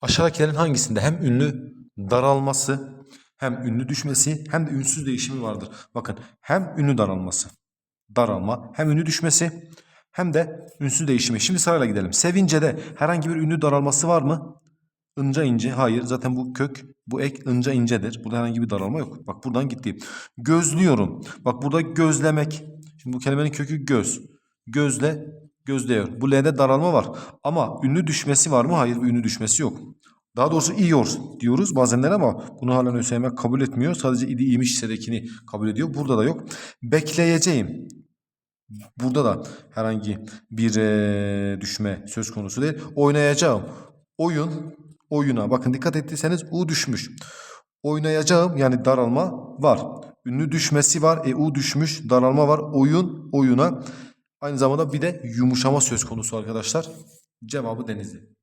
Aşağıdakilerin hangisinde hem ünlü daralması hem ünlü düşmesi hem de ünsüz değişimi vardır. Bakın hem ünlü daralması, daralma hem ünlü düşmesi hem de ünsüz değişimi. Şimdi sırayla gidelim. Sevince'de herhangi bir ünlü daralması var mı? Inca ince. Hayır. Zaten bu kök, bu ek ınca incedir. Burada herhangi bir daralma yok. Bak buradan gitti. Gözlüyorum. Bak burada gözlemek. Şimdi bu kelimenin kökü göz. Gözle, gözlüyor. Bu L'de daralma var. Ama ünlü düşmesi var mı? Hayır. Ünlü düşmesi yok. Daha doğrusu iyor diyoruz bazenler ama bunu halen ÖSYM kabul etmiyor. Sadece idi iyiymiş hissedekini kabul ediyor. Burada da yok. Bekleyeceğim. Burada da herhangi bir eee, düşme söz konusu değil. Oynayacağım. Oyun, oyuna. Bakın dikkat ettiyseniz U düşmüş. Oynayacağım yani daralma var. Ünlü düşmesi var. E U düşmüş. Daralma var. Oyun, oyuna. Aynı zamanda bir de yumuşama söz konusu arkadaşlar. Cevabı Denizli.